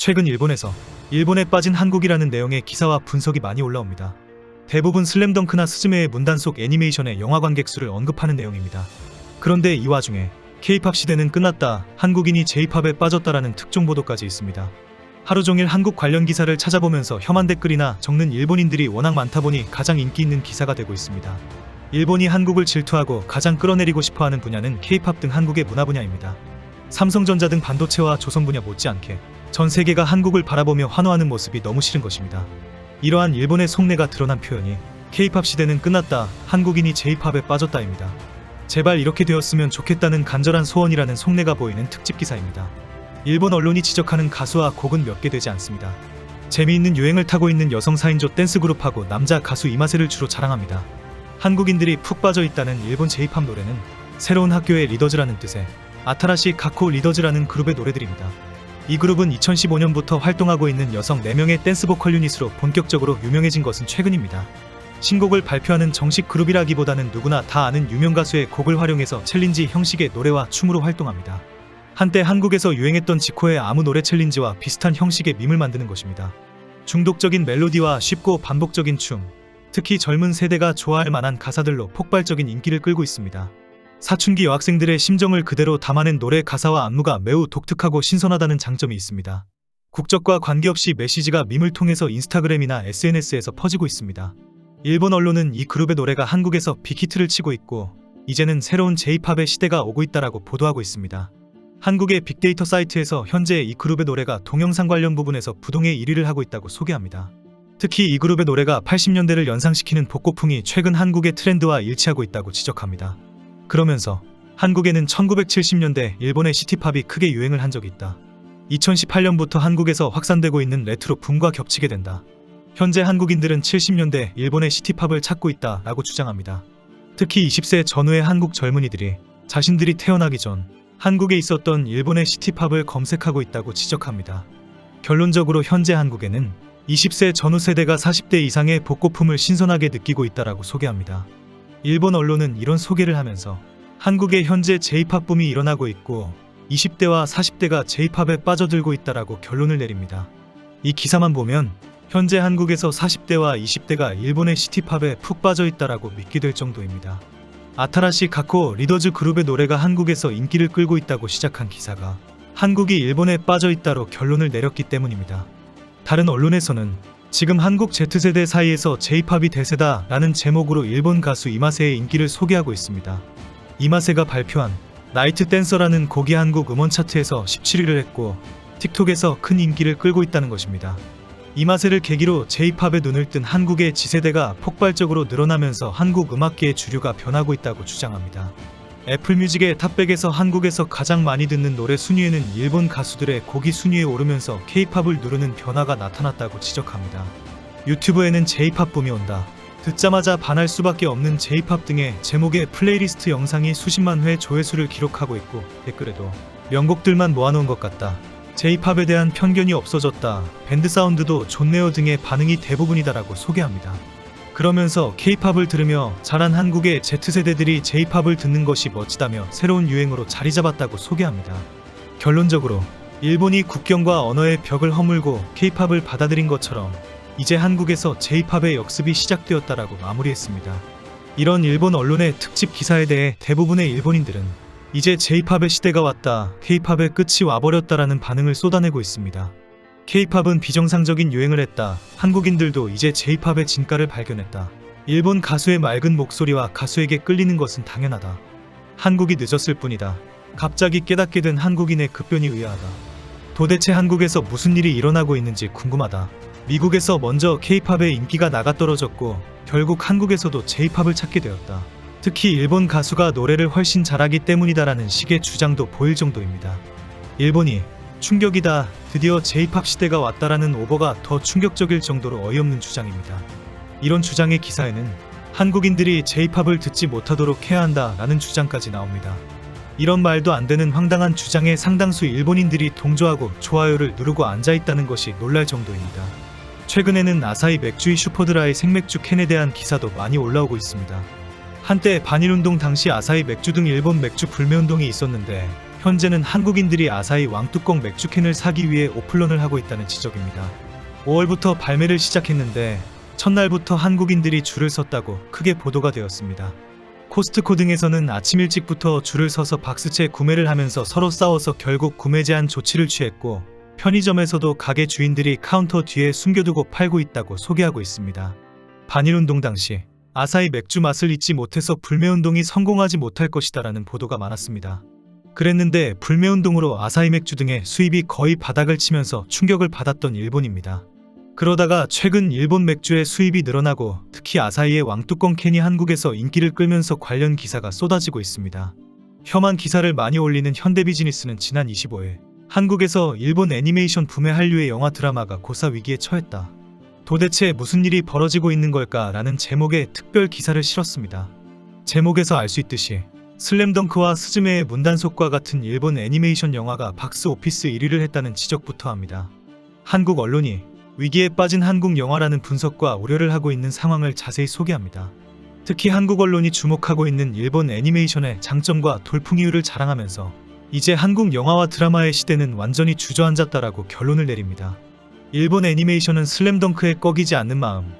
최근 일본에서 일본에 빠진 한국이라는 내용의 기사와 분석이 많이 올라옵니다. 대부분 슬램덩크나 스즈메의 문단 속 애니메이션의 영화 관객 수를 언급하는 내용입니다. 그런데 이 와중에 K-팝 시대는 끝났다, 한국인이 J-팝에 빠졌다라는 특종 보도까지 있습니다. 하루 종일 한국 관련 기사를 찾아보면서 혐한 댓글이나 적는 일본인들이 워낙 많다 보니 가장 인기 있는 기사가 되고 있습니다. 일본이 한국을 질투하고 가장 끌어내리고 싶어하는 분야는 K-팝 등 한국의 문화 분야입니다. 삼성전자 등 반도체와 조선 분야 못지않게 전 세계가 한국을 바라보며 환호하는 모습이 너무 싫은 것입니다. 이러한 일본의 속내가 드러난 표현이 K-팝 시대는 끝났다, 한국인이 J-팝에 빠졌다입니다. 제발 이렇게 되었으면 좋겠다는 간절한 소원이라는 속내가 보이는 특집 기사입니다. 일본 언론이 지적하는 가수와 곡은 몇 개 되지 않습니다. 재미있는 유행을 타고 있는 여성 4인조 댄스 그룹하고 남자 가수 이마세를 주로 자랑합니다. 한국인들이 푹 빠져 있다는 일본 J-팝 노래는 새로운 학교의 리더즈라는 뜻의 아타라시 가코 리더즈라는 그룹의 노래들입니다. 이 그룹은 2015년부터 활동하고 있는 여성 4명의 댄스 보컬 유닛으로 본격적으로 유명해진 것은 최근입니다. 신곡을 발표하는 정식 그룹이라기보다는 누구나 다 아는 유명 가수의 곡을 활용해서 챌린지 형식의 노래와 춤으로 활동합니다. 한때 한국에서 유행했던 지코의 아무 노래 챌린지와 비슷한 형식의 밈을 만드는 것입니다. 중독적인 멜로디와 쉽고 반복적인 춤, 특히 젊은 세대가 좋아할 만한 가사들로 폭발적인 인기를 끌고 있습니다. 사춘기 여학생들의 심정을 그대로 담아낸 노래 가사와 안무가 매우 독특하고 신선하다는 장점이 있습니다. 국적과 관계없이 메시지가 밈을 통해서 인스타그램이나 SNS에서 퍼지고 있습니다. 일본 언론은 이 그룹의 노래가 한국에서 빅히트를 치고 있고 이제는 새로운 J-팝의 시대가 오고 있다라고 보도하고 있습니다. 한국의 빅데이터 사이트에서 현재 이 그룹의 노래가 동영상 관련 부분에서 부동의 1위를 하고 있다고 소개합니다. 특히 이 그룹의 노래가 80년대를 연상시키는 복고풍이 최근 한국의 트렌드와 일치하고 있다고 지적합니다. 그러면서 한국에는 1970년대 일본의 시티팝이 크게 유행을 한 적이 있다. 2018년부터 한국에서 확산되고 있는 레트로 붐과 겹치게 된다. 현재 한국인들은 70년대 일본의 시티팝을 찾고 있다 라고 주장합니다. 특히 20세 전후의 한국 젊은이들이 자신들이 태어나기 전 한국에 있었던 일본의 시티팝을 검색하고 있다고 지적합니다. 결론적으로 현재 한국에는 20세 전후 세대가 40대 이상의 복고품을 신선하게 느끼고 있다라고 소개합니다. 일본 언론은 이런 소개를 하면서 한국의 현재 J-팝 붐이 일어나고 있고 20대와 40대가 J-팝에 빠져들고 있다라고 결론을 내립니다. 이 기사만 보면 현재 한국에서 40대와 20대가 일본의 시티팝에 푹 빠져 있다라고 믿게 될 정도입니다. 아타라시 가코 리더즈 그룹의 노래가 한국에서 인기를 끌고 있다고 시작한 기사가 한국이 일본에 빠져 있다로 결론을 내렸기 때문입니다. 다른 언론에서는 지금 한국 Z세대 사이에서 J-팝이 대세다 라는 제목으로 일본 가수 이마세의 인기를 소개하고 있습니다. 이마세가 발표한 나이트 댄서라는 곡이 한국 음원 차트에서 17위를 했고 틱톡에서 큰 인기를 끌고 있다는 것입니다. 이마세를 계기로 J-팝에 눈을 뜬 한국의 지세대가 폭발적으로 늘어나면서 한국 음악계의 주류가 변하고 있다고 주장합니다. 애플뮤직의 탑백에서 한국에서 가장 많이 듣는 노래 순위에는 일본 가수들의 곡이 순위에 오르면서 K-팝을 누르는 변화가 나타났다고 지적합니다. 유튜브에는 J-팝 붐이 온다. 듣자마자 반할 수밖에 없는 J-팝 등의 제목의 플레이리스트 영상이 수십만 회 조회수를 기록하고 있고 댓글에도 명곡들만 모아놓은 것 같다. J-팝에 대한 편견이 없어졌다. 밴드 사운드도 좋네요 등의 반응이 대부분이다라고 소개합니다. 그러면서 K-팝을 들으며 자란 한국의 Z세대들이 J-팝을 듣는 것이 멋지다며 새로운 유행으로 자리 잡았다고 소개합니다. 결론적으로 일본이 국경과 언어의 벽을 허물고 K-팝을 받아들인 것처럼 이제 한국에서 J-팝의 역습이 시작되었다라고 마무리했습니다. 이런 일본 언론의 특집 기사에 대해 대부분의 일본인들은 이제 J-팝의 시대가 왔다, K-팝의 끝이 와버렸다라는 반응을 쏟아내고 있습니다. K-팝은 비정상적인 유행을 했다. 한국인들도 이제 J-팝의 진가를 발견했다. 일본 가수의 맑은 목소리와 가수에게 끌리는 것은 당연하다. 한국이 늦었을 뿐이다. 갑자기 깨닫게 된 한국인의 급변이 의아하다. 도대체 한국에서 무슨 일이 일어나고 있는지 궁금하다. 미국에서 먼저 K-팝의 인기가 나가 떨어졌고 결국 한국에서도 J-팝을 찾게 되었다. 특히 일본 가수가 노래를 훨씬 잘하기 때문이다라는 식의 주장도 보일 정도입니다. 일본이 충격이다. 드디어 J-팝 시대가 왔다라는 오버가 더 충격적일 정도로 어이없는 주장입니다. 이런 주장의 기사에는 한국인들이 J-팝을 듣지 못하도록 해야 한다라는 주장까지 나옵니다. 이런 말도 안 되는 황당한 주장에 상당수 일본인들이 동조하고 좋아요를 누르고 앉아 있다는 것이 놀랄 정도입니다. 최근에는 아사히 맥주의 슈퍼드라이 생맥주 캔에 대한 기사도 많이 올라오고 있습니다. 한때 반일운동 당시 아사히 맥주 등 일본 맥주 불매운동이 있었는데 현재는 한국인들이 아사히 왕뚜껑 맥주캔을 사기 위해 오플런을 하고 있다는 지적입니다. 5월부터 발매를 시작했는데 첫날부터 한국인들이 줄을 섰다고 크게 보도가 되었습니다. 코스트코 등에서는 아침 일찍부터 줄을 서서 박스채 구매를 하면서 서로 싸워서 결국 구매 제한 조치를 취했고 편의점에서도 가게 주인들이 카운터 뒤에 숨겨두고 팔고 있다고 소개하고 있습니다. 반일운동 당시 아사히 맥주 맛을 잊지 못해서 불매운동이 성공하지 못할 것이다라는 보도가 많았습니다. 그랬는데 불매운동으로 아사히 맥주 등의 수입이 거의 바닥을 치면서 충격을 받았던 일본입니다. 그러다가 최근 일본 맥주의 수입이 늘어나고 특히 아사히의 왕뚜껑 캔이 한국에서 인기를 끌면서 관련 기사가 쏟아지고 있습니다. 혐한 기사를 많이 올리는 현대비즈니스는 지난 25일 한국에서 일본 애니메이션 붐의 한류의 영화 드라마가 고사 위기에 처했다. 도대체 무슨 일이 벌어지고 있는 걸까? 라는 제목의 특별 기사를 실었습니다. 제목에서 알 수 있듯이 슬램덩크와 스즈메의 문단속과 같은 일본 애니메이션 영화가 박스 오피스 1위를 했다는 지적부터 합니다. 한국 언론이 위기에 빠진 한국 영화라는 분석과 우려를 하고 있는 상황을 자세히 소개합니다. 특히 한국 언론이 주목하고 있는 일본 애니메이션의 장점과 돌풍 이유를 자랑하면서 이제 한국 영화와 드라마의 시대는 완전히 주저앉았다라고 결론을 내립니다. 일본 애니메이션은 슬램덩크에 꺾이지 않는 마음,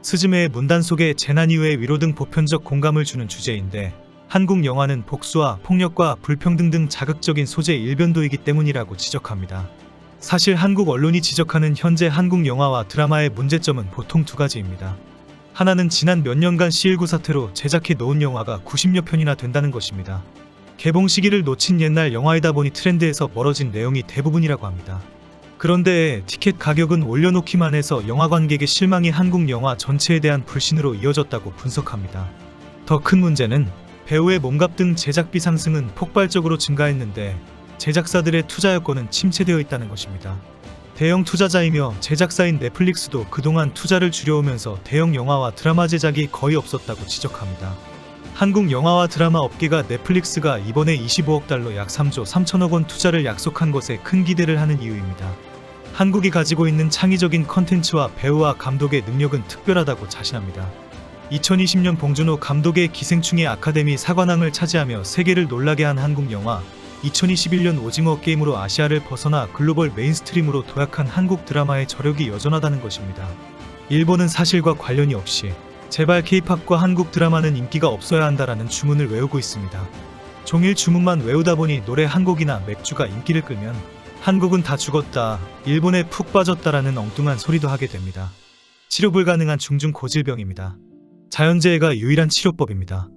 스즈메의 문단 속의 재난 이후의 위로 등 보편적 공감을 주는 주제인데 한국 영화는 복수와 폭력과 불평등 등 자극적인 소재 일변도이기 때문이라고 지적합니다. 사실 한국 언론이 지적하는 현재 한국 영화와 드라마의 문제점은 보통 두 가지입니다. 하나는 지난 몇 년간 C19 사태로 제작해 놓은 영화가 90여 편이나 된다는 것입니다. 개봉 시기를 놓친 옛날 영화이다 보니 트렌드에서 멀어진 내용이 대부분이라고 합니다. 그런데 티켓 가격은 올려놓기만 해서 영화 관객의 실망이 한국 영화 전체에 대한 불신으로 이어졌다고 분석합니다. 더 큰 문제는 배우의 몸값 등 제작비 상승은 폭발적으로 증가했는데 제작사들의 투자 여건은 침체되어 있다는 것입니다. 대형 투자자이며 제작사인 넷플릭스도 그동안 투자를 줄여오면서 대형 영화와 드라마 제작이 거의 없었다고 지적합니다. 한국 영화와 드라마 업계가 넷플릭스가 이번에 25억 달러 약 3조 3천억 원 투자를 약속한 것에 큰 기대를 하는 이유입니다. 한국이 가지고 있는 창의적인 컨텐츠와 배우와 감독의 능력은 특별하다고 자신합니다. 2020년 봉준호 감독의 기생충의 아카데미 사관왕을 차지하며 세계를 놀라게 한 한국 영화, 2021년 오징어 게임으로 아시아를 벗어나 글로벌 메인스트림으로 도약한 한국 드라마의 저력이 여전하다는 것입니다. 일본은 사실과 관련이 없이 제발 케이팝과 한국 드라마는 인기가 없어야 한다라는 주문을 외우고 있습니다. 종일 주문만 외우다 보니 노래 한 곡이나 맥주가 인기를 끌면 한국은 다 죽었다, 일본에 푹 빠졌다라는 엉뚱한 소리도 하게 됩니다. 치료 불가능한 중증 고질병입니다. 자연재해가 유일한 치료법입니다.